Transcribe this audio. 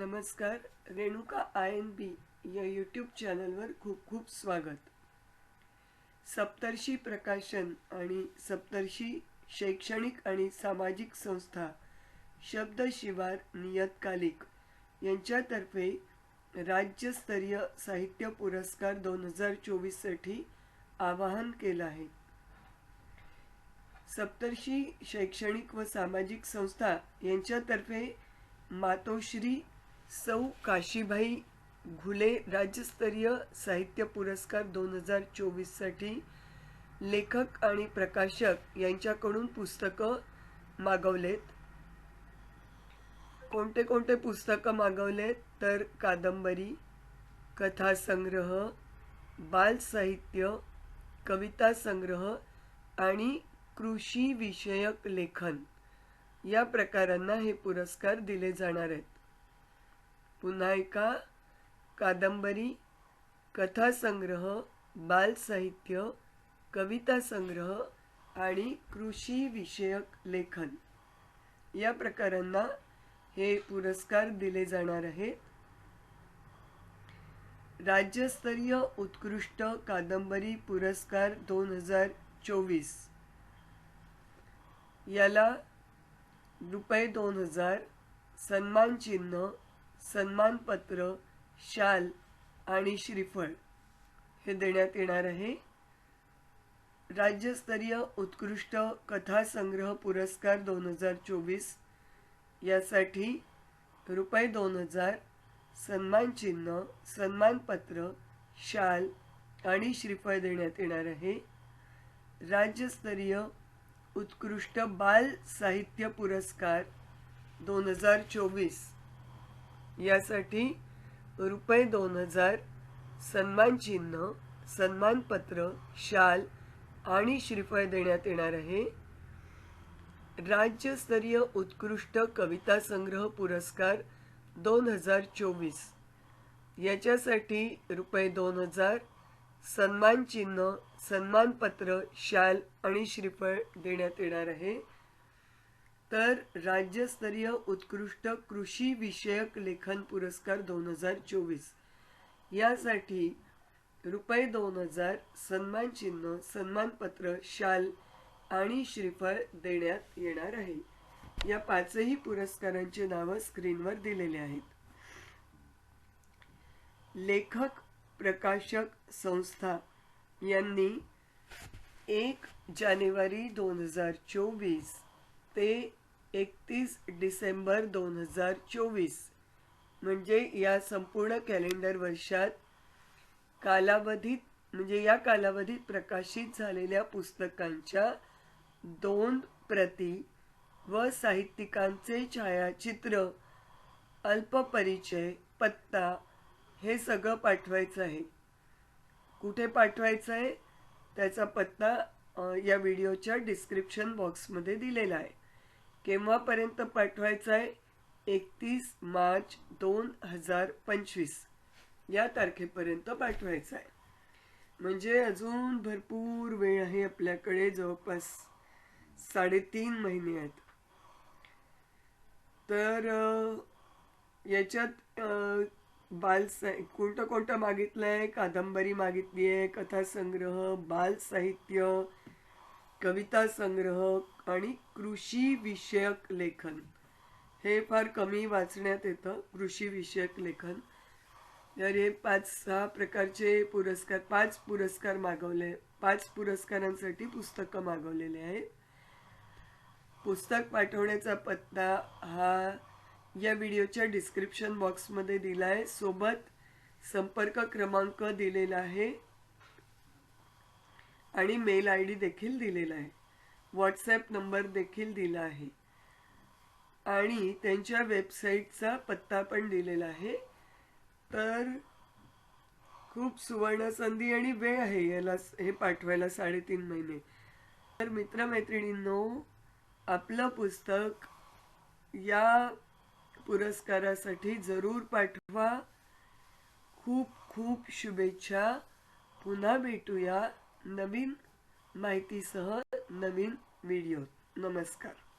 नमस्कार Renuka I N बी या YouTube चॅनलवर खूप खूप स्वागत. सप्तर्षी प्रकाशन आणि सप्तर्षी शैक्षणिक आणि सामाजिक संस्था शब्द शिवार नियतकालिक यांच्यातर्फे राज्यस्तरीय साहित्य पुरस्कार दोन हजार चोवीससाठी आवाहन केलं आहे. सप्तर्षी शैक्षणिक व सामाजिक संस्था यांच्यातर्फे मातोश्री सौ काशीबाई घुले राज्यस्तरीय साहित्य पुरस्कार दोन हजार चोवीससाठी लेखक आणि प्रकाशक यांच्याकडून पुस्तकं मागवलेत. कोणते कोणते पुस्तकं मागवलेत? तर कादंबरी कथासंग्रह बाल साहित्य कविता संग्रह आणि कृषी विषयक लेखन. या प्रकारांना हे पुरस्कार दिले जाणार आहेत. पुन्हा एका कादंबरी कथासंग्रह बाल साहित्य कविता संग्रह आणि कृषी विषयक लेखन. या प्रकारांना हे पुरस्कार दिले जाणार आहेत. राज्यस्तरीय उत्कृष्ट कादंबरी पुरस्कार दोन हजार चोवीस. याला रुपये दोन हजार सन्मान चिन्ह सन्मानपत्र शाल आणि श्रीफळ हे देण्यात येणार आहे. राज्यस्तरीय उत्कृष्ट कथासंग्रह पुरस्कार दोन हजार चोवीस यासाठी रुपये दोन हजार सन्मानचिन्ह सन्मानपत्र शाल आणि श्रीफळ देण्यात येणार आहे. राज्यस्तरीय उत्कृष्ट बाल साहित्य पुरस्कार दोन हजार चोवीस यासाठी रुपये दोन हजार सन्मान चिन्ह सन्मानपत्र शाल आणि श्रीफळ देण्यात येणार आहे. राज्यस्तरीय उत्कृष्ट कविता संग्रह पुरस्कार दोन हजार चोवीस. याच्यासाठी रुपये दोन हजार सन्मानचिन्ह सन्मानपत्र शाल आणि श्रीफळ देण्यात येणार आहे. तर राज्यस्तरीय उत्कृष्ट कृषी विषयक लेखन पुरस्कार दोन हजार चोवीस. यासाठी रुपये दोन हजार सन्मान चिन्ह सन्मानपत्र शाल आणि श्रीफळ देण्यात येणार आहे. या पाचही पुरस्कारांची नावं स्क्रीनवर दिलेली आहेत. लेखक प्रकाशक संस्था यांनी एक जानेवारी दोन हजार चोवीस ते एकतीस डिसेंबर दोन हजार चोवीस. म्हणजे या संपूर्ण कॅलेंडर वर्षात कालावधीत म्हणजे या कालावधीत प्रकाशित झालेल्या पुस्तकांच्या दोन प्रती व साहित्यिकांचे छायाचित्र अल्पपरिचय पत्ता हे सगळं पाठवायचं आहे. कुठे पाठवायचं आहे? त्याचा पत्ता या व्हिडिओच्या डिस्क्रिप्शन बॉक्समध्ये दिलेला आहे. केव्हापर्यंत पाठवायचं आहे? एकतीस मार्च दोन हजार पंचवीस. या तारखेपर्यंत पाठवायचं आहे. म्हणजे अजून भरपूर वेळ आहे आपल्याकडे जवळपास साडेतीन महिने आहेत. तर याच्यात बालसाहि बाल कोणतं कोणतं मागितलं आहे कादंबरी मागितली आहे कथासंग्रह बाल साहित्य कविता संग्रह आणि कृषी विषयक लेखन. हे फार कमी वाचण्यात येतं कृषी विषयक लेखन. तर हे पाच सहा प्रकारचे पुरस्कार पाच पुरस्कार मागवले पाच पुरस्कारांसाठी पुस्तकं मागवलेले आहेत पुस्तक पाठवण्याचा पत्ता हा या व्हिडिओच्या डिस्क्रिप्शन बॉक्समध्ये दिला आहे सोबत संपर्क क्रमांक दिलेला आहे. आणि मेल आय डी देखील दिलेला आहे. व्हॉट्सॲप नंबर देखील दिला आहे. आणि त्यांच्या वेबसाईटचा पत्ता पण दिलेला आहे. तर खूप सुवर्ण संधी आणि वेळ आहे याला हे पाठवायला साडेतीन महिने. तर मित्रमैत्रिणींनो आपलं पुस्तक या पुरस्कारासाठी जरूर पाठवा. खूप खूप शुभेच्छा. पुन्हा भेटूया. नवीन माहितीसह नवीन व्हिडिओ. नमस्कार.